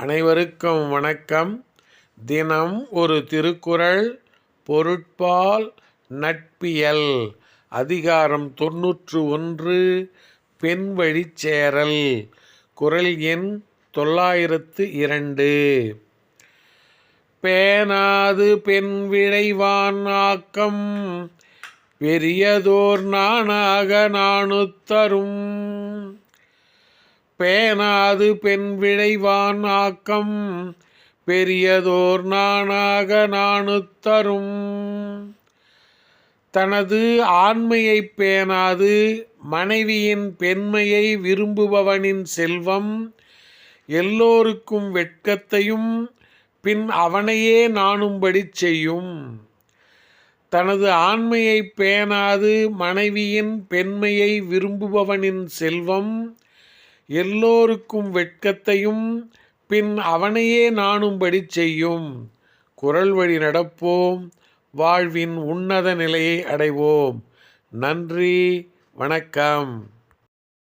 அனைவருக்கும் வணக்கம். தினம் ஒரு திருக்குறள் பொருட்பால் நட்பியல் அதிகாரம் தொன்னூற்று ஒன்று பெண் வழிச்சேரல் குரல் எண் தொள்ளாயிரத்து இரண்டு. பேனாது பெண் விழைவான் ஆக்கம் பெரியதோர் நானாக தரும் பேனாது பெண் விழைவான் ஆக்கம். பெரியதோர் நானாக நானு தரும். தனது ஆண்மையை பேணாது மனைவியின் பெண்மையை விரும்புபவனின் செல்வம். எல்லோருக்கும் வெட்கத்தையும் பின் அவனையே நாணும்படி செய்யும். தனது ஆண்மையை பேணாது மனைவியின் பெண்மையை விரும்புபவனின் செல்வம். எல்லோருக்கும் வெட்கத்தையும் பின் அவனையே நாணும்படி செய்யும். குரல் வழி நடப்போம். வாழ்வின் உன்னத நிலையை அடைவோம். நன்றி. வணக்கம்.